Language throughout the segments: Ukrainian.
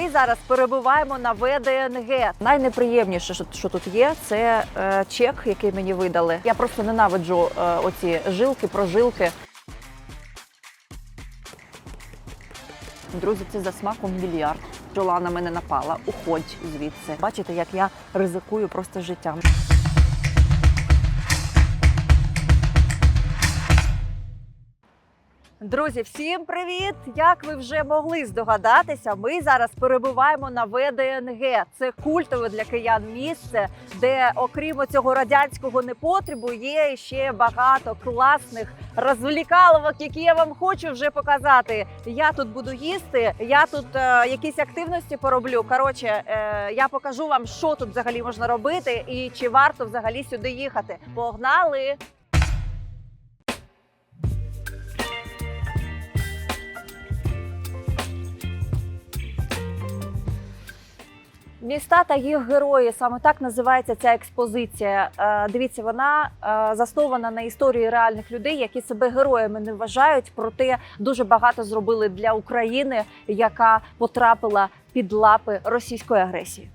Ми зараз перебуваємо на ВДНГ. Найнеприємніше, що, що тут є, це е, чек, який мені видали. Я просто ненавиджу е, оці жилки, прожилки. Друзі, це за смаком мільярд. Жила на мене напала. Уходь звідси. Бачите, як я ризикую просто життям. Друзі, всім привіт! Як ви вже могли здогадатися, ми зараз перебуваємо на ВДНГ. Це культове для киян місце, де, окрім цього радянського непотребу, є ще багато класних розвлікаловок, які я вам хочу вже показати. Я тут буду їсти, я тут е, якісь активності пороблю. Коротше, е, я покажу вам, що тут взагалі можна робити і чи варто взагалі сюди їхати. Погнали! Міста та їх герої саме так називається ця експозиція. Е, Дивіться, вона е, заснована на історії реальних людей, які себе героями не вважають, проте дуже багато зробили для України, яка потрапила під лапи російської агресії.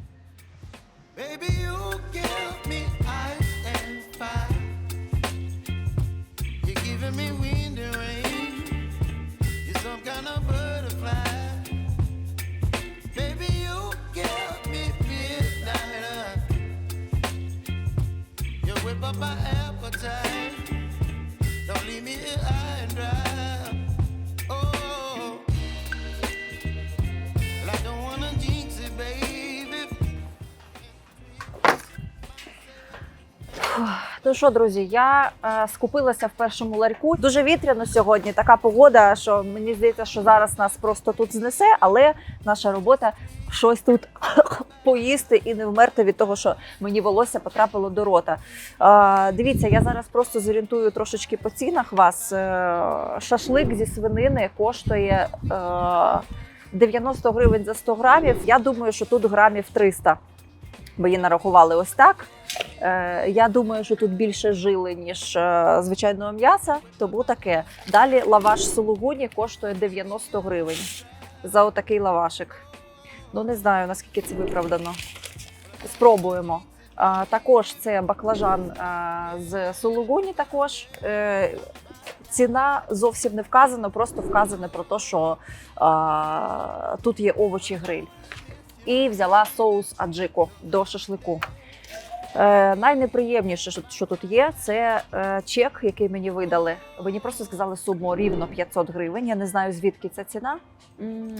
Ну що, друзі, я е, скупилася в першому ларьку. Дуже вітряно сьогодні. Така погода, що мені здається, що зараз нас просто тут знесе, але наша робота щось тут поїсти і не вмерти від того, що мені волосся потрапило до рота. Е, дивіться, я зараз просто зорієнтую трошечки по цінах вас. Е, шашлик зі свинини коштує. Е, 90 гривень за 100 грамів. Я думаю, що тут грамів 300, бо її нарахували ось так. Е, Я думаю, що тут більше жили, ніж е, звичайного м'яса, тому таке. Далі лаваш сулугуні коштує 90 гривень за отакий лавашик. Ну не знаю наскільки це виправдано. Спробуємо. Також це баклажан з сулугуні. Також е, ціна зовсім не вказана, просто вказане про те, що тут є овочі гриль. І взяла соус аджико до шашлику. Е, найнеприємніше, що, що тут є, це е, чек, який мені видали. Мені просто сказали суму рівно 500 гривень. Я не знаю звідки ця ціна,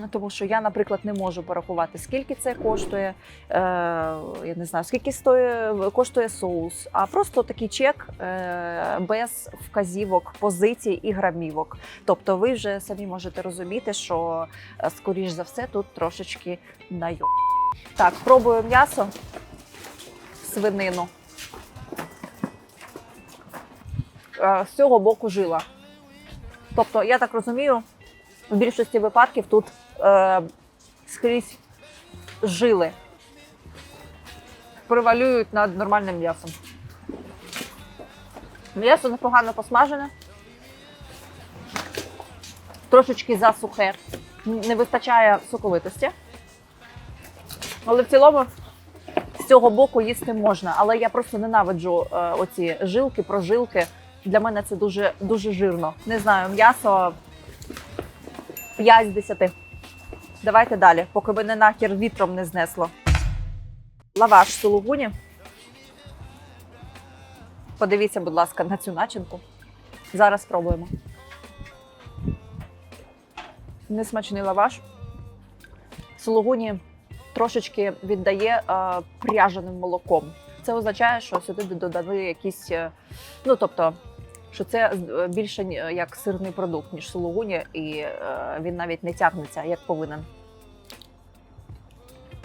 тому що я, наприклад, не можу порахувати, скільки це коштує. Е, я не знаю, скільки стоїть, коштує соус, а просто такий чек е, без вказівок, позицій і грамівок. Тобто, ви вже самі можете розуміти, що е, скоріш за все тут трошечки найо. Так, пробую м'ясо свинину. Е, З цього боку жила. Тобто, я так розумію, в більшості випадків тут е, скрізь жили превалюють над нормальним м'ясом. М'ясо непогано посмажене, трошечки засухе, не вистачає соковитості. Але в цілому цього боку їсти можна, але я просто ненавиджу е, оці жилки, прожилки. Для мене це дуже дуже жирно. Не знаю, м'ясо 5 з 10. Давайте далі, поки мене нахер вітром не знесло. Лаваш сулугуні. Подивіться, будь ласка, на цю начинку. Зараз спробуємо. Несмачний лаваш. Сулугуні трошечки віддає е, пряженим молоком. Це означає, що сюди додали якісь, е, ну тобто, що це е, більше як сирний продукт, ніж сулугуні, і е, він навіть не тягнеться як повинен.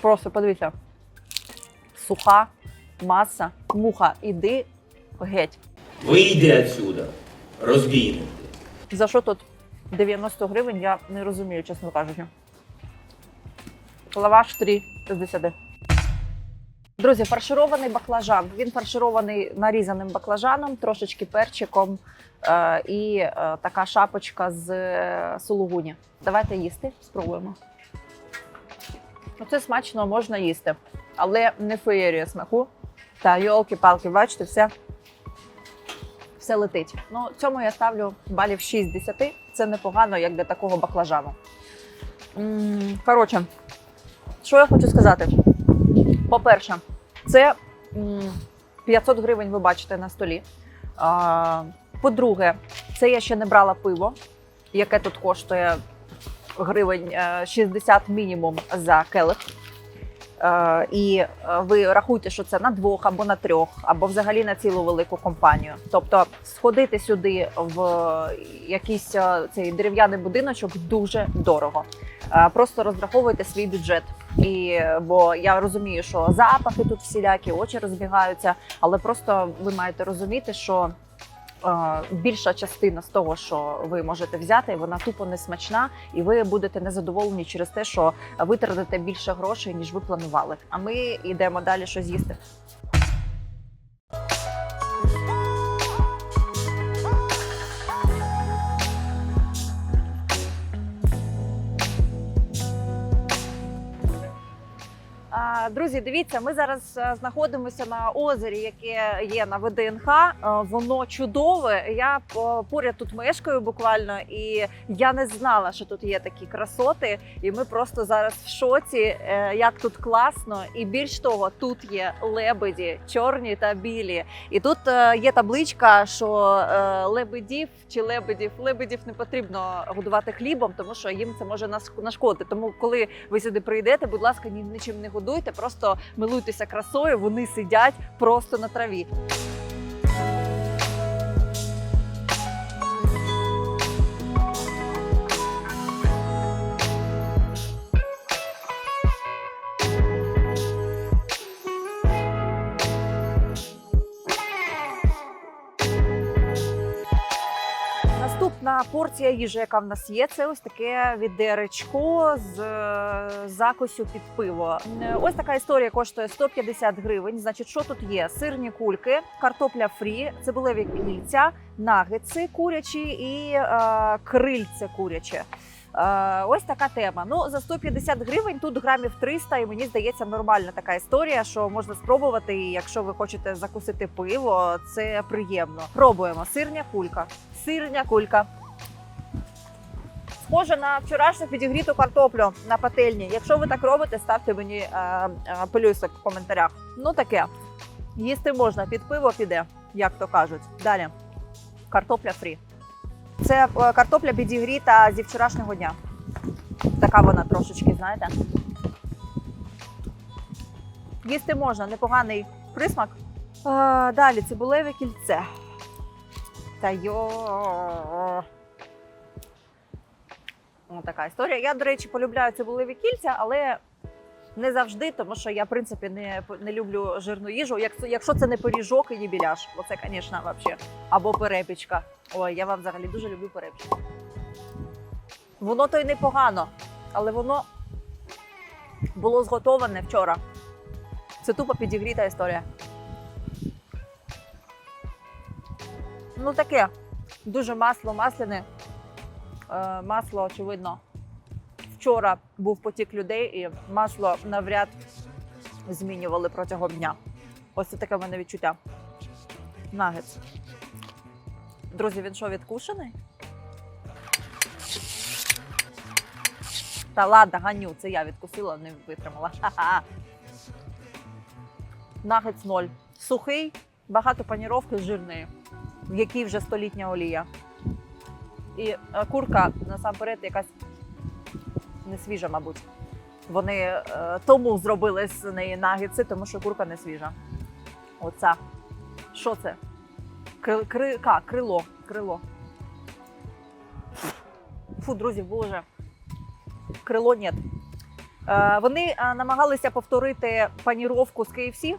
Просто подивіться. Суха маса, муха, іди геть. Вийди отсюда, розбійник. За що тут 90 гривень, я не розумію, чесно кажучи. Лаваш 3 з 10. Друзі, фарширований баклажан. Він фарширований нарізаним баклажаном, трошечки перчиком е, і е, така шапочка з е, сулугуні. Давайте їсти, спробуємо. Це смачно можна їсти, але не феєрія смаку. Та йолки-палки, бачите, все, все летить. Ну, цьому я ставлю балів 6 з 10. Це непогано, як для такого баклажану. Коротше, що я хочу сказати? По-перше, це 500 гривень ви бачите на столі. По-друге, це я ще не брала пиво, яке тут коштує гривень е, 60 мінімум за келих. Е, І е, ви рахуйте, що це на двох або на трьох, або взагалі на цілу велику компанію. Тобто сходити сюди в якийсь е, цей дерев'яний будиночок дуже дорого. Е, Просто розраховуйте свій бюджет. І бо я розумію, що запахи тут всілякі, очі розбігаються, але просто ви маєте розуміти, що е, більша частина з того, що ви можете взяти, вона тупо не смачна, і ви будете незадоволені через те, що витратите більше грошей, ніж ви планували. А ми йдемо далі що їсти. Друзі, дивіться, ми зараз е, знаходимося на озері, яке є на ВДНХ. Е, Воно чудове. Я поряд тут мешкаю буквально, і я не знала, що тут є такі красоти. І ми просто зараз в шоці, е, як тут класно. І більш того, тут є лебеді, чорні та білі. І тут е, є табличка, що е, лебедів чи лебедів лебедів не потрібно годувати хлібом, тому що їм це може нашкодити. Тому, коли ви сюди прийдете, будь ласка, ні, нічим не годуйте, просто милуйтеся красою. Вони сидять просто на траві. Наступна порція їжі, яка в нас є, це ось таке відеречко з е, закусю під пиво. Е, Ось така історія коштує 150 гривень. Значить, що тут є? Сирні кульки, картопля фрі, цибулеві кільця, нагетси курячі і е, крильце куряче. Е, ось така тема. Ну за 150 гривень тут грамів 300, і мені здається нормальна така історія, що можна спробувати. І якщо ви хочете закусити пиво, це приємно. Пробуємо. Сирня кулька. Сирня кулька. Схоже на вчорашню підігріту картоплю на пательні. Якщо ви так робите, ставте мені е, е, плюсик в коментарях. Ну таке. Їсти можна, під пиво піде, як то кажуть. Далі. Картопля фрі. Це е, картопля підігріта зі вчорашнього дня. Така вона трошечки, знаєте. Їсти можна, непоганий присмак. Е, далі цибулеве кільце. Та йо. Ось така історія. Я, до речі, полюбляю цибулеві кільця, але не завжди, тому що я, в принципі, не, не люблю жирну їжу. Якщо, якщо це не пиріжок і не біляш, оце, звісно, взагалі. Або перепічка. Ой, я вам взагалі дуже люблю перепічку. Воно то й непогано, але воно було зготоване вчора. Це тупо підігріта історія. Ну таке, дуже масло масляне. Е, масло, очевидно, вчора був потік людей, і масло навряд змінювали протягом дня. Ось це таке в мене відчуття. Нагетс. Друзі, він що, відкушений? Та ладно, ганю, це я відкусила, не витримала. Ха-ха. Сухий, багато паніровки жирної, в якій вже столітня олія. І курка насамперед якась не свіжа, мабуть. Вони е, тому зробили з неї нагетси, тому що курка не свіжа. Оця. Що це? Кри, кри, ка, крило. Крило. Фу, друзі, боже. Крило. Е, вони е, намагалися повторити паніровку з KFC,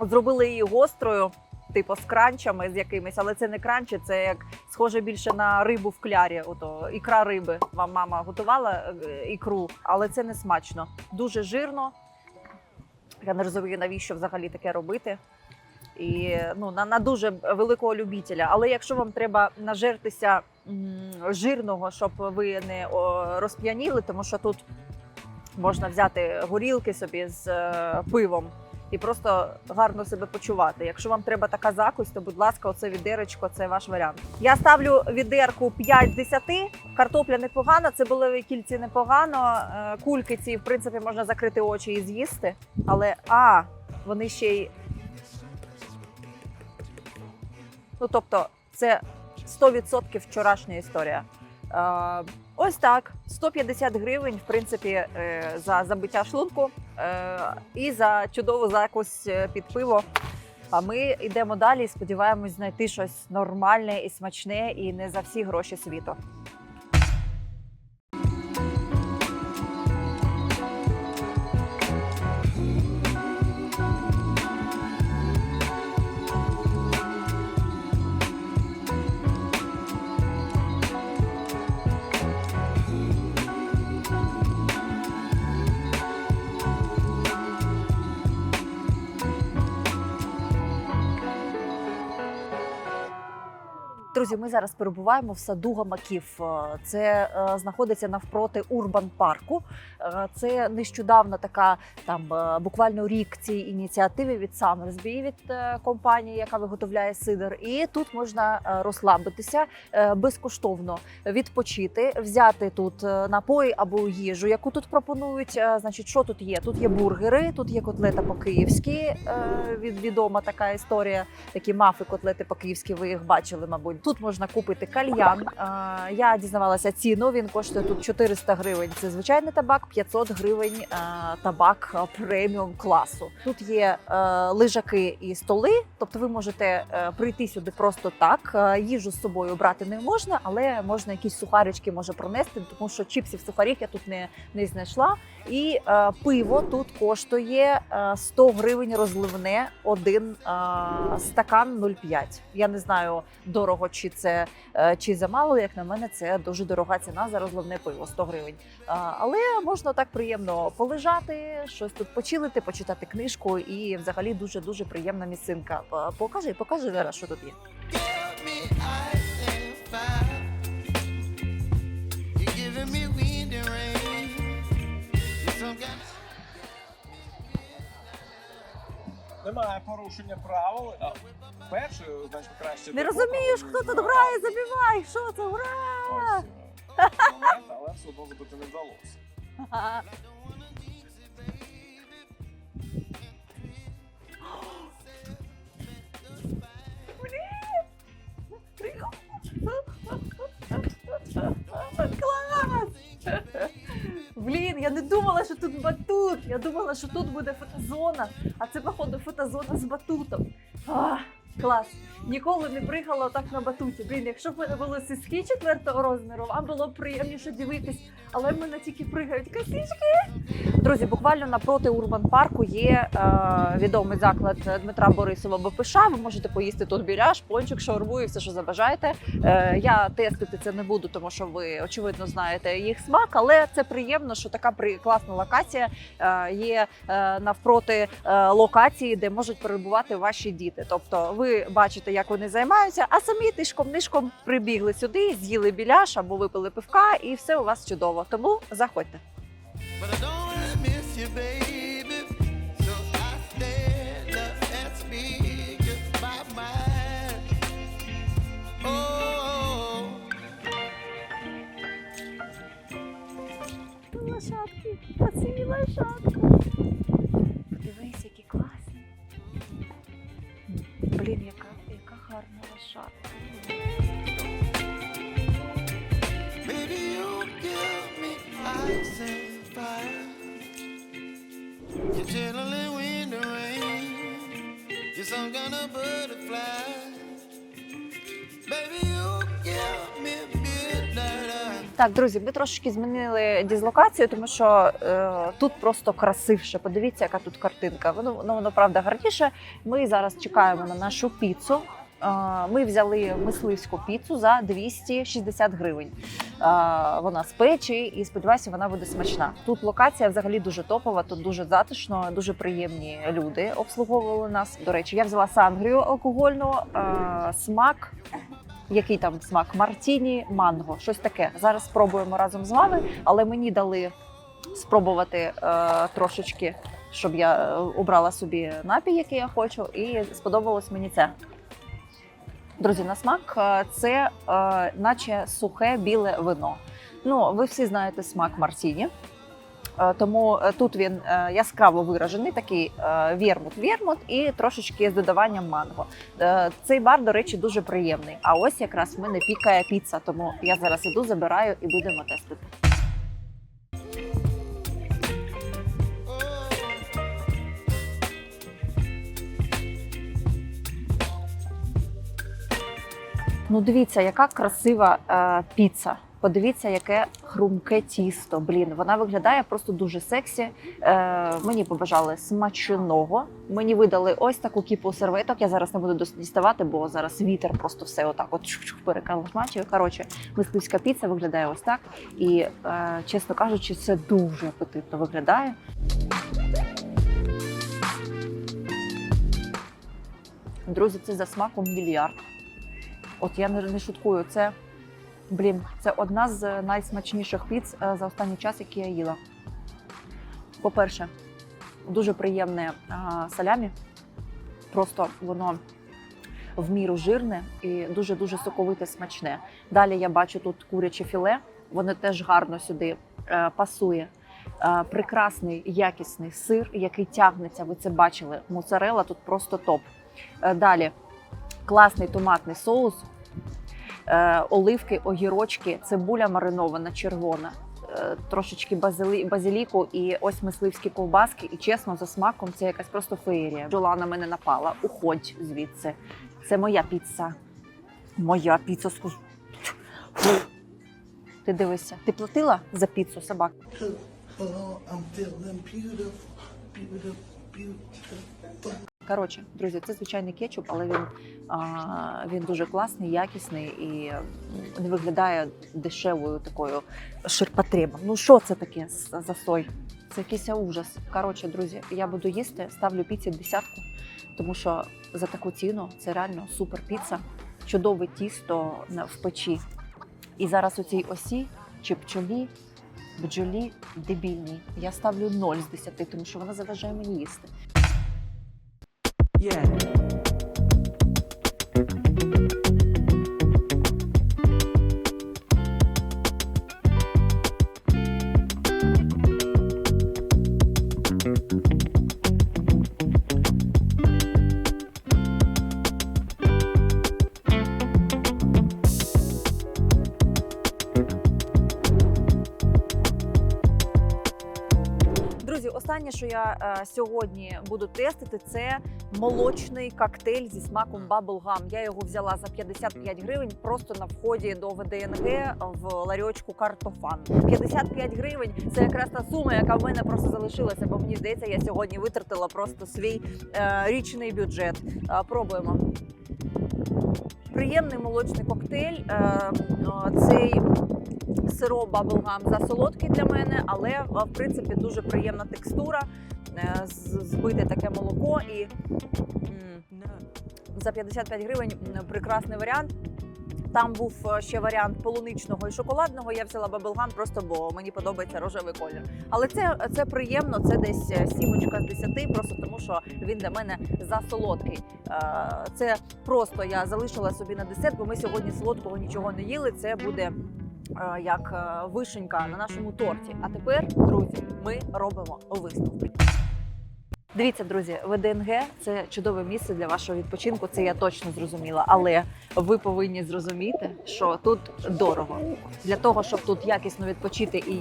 зробили її гострою, типу з кранчами з якимись, але це не кранчі, це як схоже більше на рибу в клярі. Ото ікра риби. Вам мама готувала е, ікру, але це не смачно. Дуже жирно. Я не розумію, навіщо взагалі таке робити. І ну, на, на дуже великого любителя. Але якщо вам треба нажертися жирного, щоб ви не розп'яніли, тому що тут Можна взяти горілки собі з е, пивом і просто гарно себе почувати. Якщо вам треба така закусь, то будь ласка, оце відеречко, це ваш варіант. Я ставлю відерку 5 з 10. Картопля непогана, цибулеві кільці непогано. е, Кульки ці, в принципі, можна закрити очі і з'їсти. Але а, вони ще й. Ну тобто, це 100% вчорашня історія. Е, ось так: 150 гривень, в принципі, е, за забиття шлунку і за чудову закусь е, під пиво. А ми йдемо далі і сподіваємось знайти щось нормальне і смачне, і не за всі гроші світу. Друзі, ми зараз перебуваємо в саду гамаків. Е, Це е, знаходиться навпроти Урбан парку. Е, Це нещодавно така там буквально рік цій ініціативі від Summersby, від компанії, яка виготовляє сидр. І тут можна розслабитися безкоштовно, відпочити, взяти тут напої або їжу, яку тут пропонують. Значить, що тут є? Тут є бургери, тут є котлета по-київськи. е, від- Відома така історія. Такі мафи, котлети по-київськи. Ви їх бачили, мабуть. Тут можна купити кальян. Е, Я дізнавалася ціну. Він коштує тут 400 гривень. Це звичайний табак, 500 гривень е, табак преміум класу. Тут є е, лежаки і столи, тобто ви можете прийти сюди просто так. Їжу з собою брати не можна, але можна якісь сухарички може пронести, тому що чіпсів сухарів я тут не, не знайшла. І пиво тут коштує е, 100 гривень розливне, один стакан 0,5. Я не знаю дорого чи це е, чи замало. Як на мене, це дуже дорога ціна за розливне пиво 100 гривень. Але можна так приємно полежати, щось тут почилити, почитати книжку, і взагалі дуже дуже приємна місцинка. Покажи, покажи зараз, що тут є. Немає порушення правил. А перше, значить, краще. Не розумієш, хто тут грає, забивай! Що це ура! Ось е, момент, але все одно забити не вдалося. я не думала, що тут батут. Я думала, що тут буде фотозона, а це, походу, фотозона з батутом. А, клас! Ніколи не пригала так на батуті. Блін, якщо б мене були сиски четвертого розміру, вам було б приємніше дивитись, але в мене тільки пригають косички. Друзі, буквально напроти Урбан парку є е, відомий заклад Дмитра Борисова БПШ. Ви можете поїсти тут біляш, пончик, шаурму і все, що забажаєте. Е, я тестити це не буду, тому що ви очевидно знаєте їх смак, але це приємно, що така при класна локація е, є е, навпроти е, локації, де можуть перебувати ваші діти. Тобто, ви бачите, як вони займаються, а самі тишком нишком прибігли сюди, з'їли біляш або випили пивка, і все у вас чудово. Тому заходьте. But I don't Так, друзі, ми трошечки змінили дізлокацію, тому що е, тут просто красивше. Подивіться, яка тут картинка. Воно, воно, воно правда гарніше. Ми зараз чекаємо на нашу піцу. Е, Ми взяли мисливську піцу за 260 гривень. Е, Вона з печі і сподіваюся, вона буде смачна. Тут локація взагалі дуже топова, тут дуже затишно, дуже приємні люди обслуговували нас. До речі, я взяла сангрію алкогольну, е, смак який там смак? Мартіні, манго, щось таке. Зараз спробуємо разом з вами, але мені дали спробувати е, трошечки, щоб я е, обрала собі напій, який я хочу, і сподобалось мені це. Друзі, на смак е, це е, наче сухе біле вино. Ну, ви всі знаєте смак Мартіні. Е, Тому е, тут він е, яскраво виражений, такий вірмут-вірмут і трошечки з додаванням манго. Цей бар, до речі, дуже приємний. А ось якраз в мене пікає піца, тому я зараз іду, забираю і будемо тестити. Ну, дивіться, яка красива е, піца. Подивіться, яке хрумке тісто. Блін, вона виглядає просто дуже сексі. Е, мені побажали смачного. Мені видали ось таку кіпу серветок. Я зараз не буду діставати, бо зараз вітер просто все отак от чух-чух. Коротше, мисливська піца виглядає ось так. І, е, чесно кажучи, це дуже апетитно виглядає. Друзі, це за смаком мільярд. От я не шуткую. Це блін, це одна з найсмачніших піц е, за останній час, які я їла. По-перше, дуже приємне салямі. Просто воно в міру жирне і дуже дуже соковите смачне. Далі я бачу тут куряче філе, воно теж гарно сюди е, пасує. Е, прекрасний якісний сир, який тягнеться. Ви це бачили. Моцарела тут просто топ. Е, далі класний томатний соус, е, оливки, огірочки, цибуля маринована, червона, е, трошечки базилі, базиліку і ось мисливські ковбаски. І чесно, за смаком це якась просто феєрія. Бджола на мене напала. Уходь звідси. Це моя піца. Моя піца. скуж- Ти дивися, ти платила за піцу собак? Oh, I'm feeling beautiful, beautiful, beautiful. Коротше, друзі, це звичайний кетчуп, але він, а, він дуже класний, якісний і не виглядає дешевою такою ширпотребом. Ну що це таке за сой? Це якийсь ужас. Коротше, друзі, я буду їсти, ставлю піці десятку, тому що за таку ціну це реально супер піца, чудове тісто в печі. І зараз у цій осі чи пчолі, бджолі дебільній. Я ставлю 0 з 10, тому що вона заважає мені їсти. Друзі, останнє, що я е, сьогодні буду тестити, це молочний коктейль зі смаком Bubblegum. Я його взяла за 55 гривень просто на вході до ВДНГ в ларьочку Картофан. 55 гривень це якраз та сума, яка в мене просто залишилася, бо мені здається, я сьогодні витратила просто свій е, річний бюджет. Е, пробуємо. Приємний молочний коктейль. Е, е, цей сироп баблгам засолодкий для мене, але е, в принципі дуже приємна текстура, збите таке молоко і за 55 гривень прекрасний варіант. Там був е, ще варіант полуничного і шоколадного. Я взяла баблгам просто бо мені подобається рожевий колір. Але це, це приємно, це десь е, сімочка з 10, просто тому що він для мене засолодкий. Е, Це просто я залишила собі на десерт, бо ми сьогодні солодкого нічого не їли. Це буде як вишенька на нашому торті. А тепер, друзі, ми робимо висновки. Дивіться, друзі, ВДНГ це чудове місце для вашого відпочинку. Це я точно зрозуміла. Але ви повинні зрозуміти, що тут дорого. Для того, щоб тут якісно відпочити і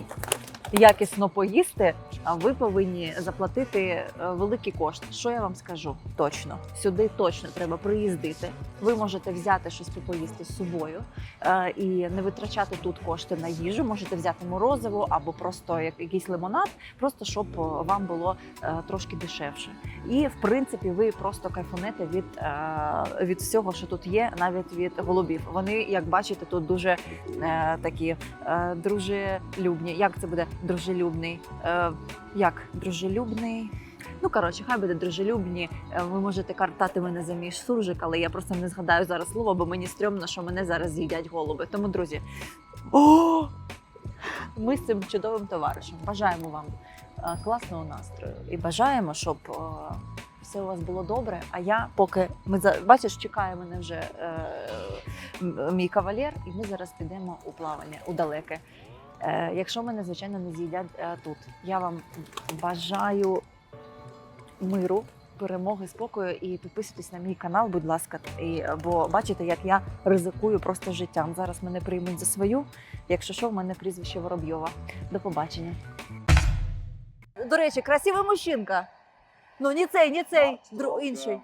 якісно поїсти, ви повинні заплатити е, великі кошти. Що я вам скажу? Точно сюди точно треба приїздити. Ви можете взяти щось поїсти з собою е, і не витрачати тут кошти на їжу. Можете взяти морозиво або просто як- якийсь лимонад, просто щоб е, вам було трошки дешевше. І в принципі, ви просто кайфунете від, від всього, що тут є, навіть від голубів. Вони, як бачите, тут дуже такі дружелюбні. Як це буде дружелюбний? Е, як дружелюбний? Ну, коротше, хай буде дружелюбні. Е, Ви можете картати мене за мій суржик, але я просто не згадаю зараз слово, бо мені стрьомно, що мене зараз з'їдять голуби. Тому, друзі. О! ми з цим чудовим товаришем. Бажаємо вам е, класного настрою і бажаємо, щоб е, все у вас було добре. А я поки ми за бачиш, чекає мене вже е, мій кавалер, і ми зараз підемо у плавання у далеке. Е, якщо мене, звичайно, не з'їдять е, тут. Я вам бажаю миру, перемоги, спокою і підписуйтесь на мій канал, будь ласка. І, е, бо бачите, як я ризикую просто життям. Зараз мене приймуть за свою. Якщо що, в мене прізвище Воробйова. До побачення. До речі, красива мужчинка. Ну, не цей, не цей, інший.